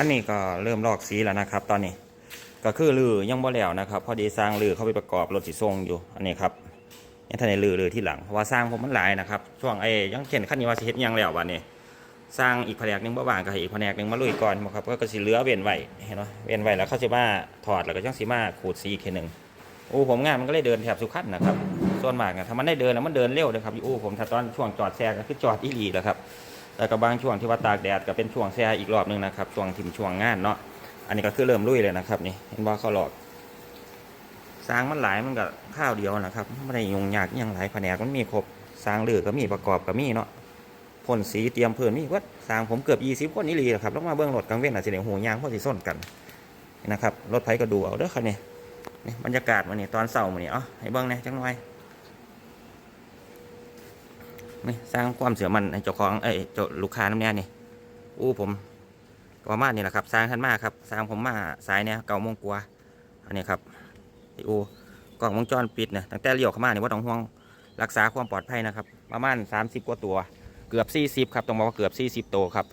อันนี้ก็เริ่มลอกสีแล้วนะครับ ตอนนี้ก็คือลือยังบ่แล้วนะครับ พอดีสร้างลือเข้าไปประกอบรถสีทรงอยู่อันนี้ครับยังทันได้ลือลือที่หลังเพราะว่าสร้างผมมันหลายนะครับช่วงไอ้ยังเขียนขั้นนี้ว่าสิเฮ็ดยังแล้ววันนี้สร้างอีกแผนกหนึงบ่ว่างก็ให้อีกแผนกหนึงมาลุยก่อนครับก็สิเหลือเว้นไว้เห็นบ่เว้นไว้แล้วเขาสิมาถอดแล้วก็จังสิมาขูดสีอีกทีหนึงโอ้ผมงานมันก็เลยเดินแถบสุขันนะครับส่วนมากอะถ้ามันได้เดินแล้วมันเดินเร็วเลยครับอู้ผมถ้าตอนช่วงจอดแซงก็คือจอดอีหลีแล้วครับ แต่ก็บางช่วงที่ว่าตากแดดก็เป็นช่วงแซอีกรอบหนึงนะครับช่วงทิมช่วงงานเนาะอันนี้ก็คือเริ่มลุยเลยนะครับ นี่เห็นว่าเขาหลอกสร้างมันหลายมันก็ข้าวเดียวนะครับไม่ได้ยุ่งยากยังหลายแผนกมันมีครบสร้างเลือก็มีประกอบก็มีเนาะพ่นสีเตรียมเพื่อนมีวัดสร้างผมเกือบยี่สิบคนนี่ลีแหละครับแล้วมาเบื้องรถกลางเว้นอาจจะเดี๋ยวหูยางพราะสิส้นกันนะครับรถไฟก็ดูเอาเด้อครับนี่นี่บรรยากาศมันนี่ตอนเสาร์มันนี่เอ๋อให้เบิ้งนะจังหน่อย นี่สร้างความเสื่อมันให้เจ้าของเอ้ยเจ้าลูกค้าน้ำแน่นี่อู้ผมประมาณนี้แหละครับ สร้างท่านมากครับ สร้างผมมาสายเนี่ยเก่ามงกว่าอันนี้ครับอูกล้องวงจรปิดเนี่ยตั้งแต่เลี้ยวเข้ามาเนี่ยว่าต้องห่วงรักษาความปลอดภัยนะครับ ประมาณ 30 กว่าตัว เกือบ 40 ครับต้องบอกว่าเกือบ 40 ตัวครับ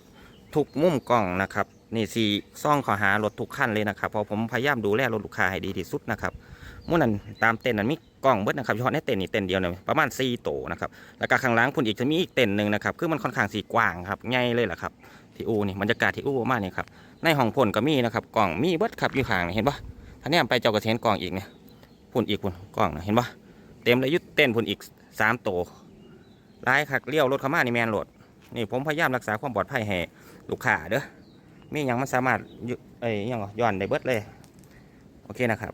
ทุกมุมกล้องนะครับ นี่สี่ซ่องขอหารถทุกขั้นเลยนะครับพราะผมพยายามดูแลรถลูกค้าให้ดีที่สุดนะครับมื่อนั้นตามเต็นท์นั้นมีกล้องเบิดนะครับเฉพาะในเต็นท์นี่เต็นท์เดียวเนี่ยประมาณ4โตนะครับแล้วก็ข้างล่างพุ่นอีกจะมีอีกเต็นท์หนึ่งนะครับคือมันค่อนข้างสีกว้างครับใหญ่เลยแหละครับที่อูนี่บรรยากาศที่อูมากนี่ครับในห้องพ่นก็มีนะครับกล่องมีเบิดครับอยู่ข้างเห็นปะถ้านี่ไปเจ้ากระเทียนกล่องอีกเนี่ยพุ่นอีกพุ่นกล่องนะเห็นปะเต็มเลยยุดเต้นพุ่นอีกสามโตร้ายคักเลี้ยวรถเขามานี่แมนโหลดนี่ผมพยายามรักษาความปลอดภัยให้ลูกค้าเด้อ มีอย่างมันสามารถยุเอ้ยยังหรอย้อนได้เบิดเลย โอเคนะครับ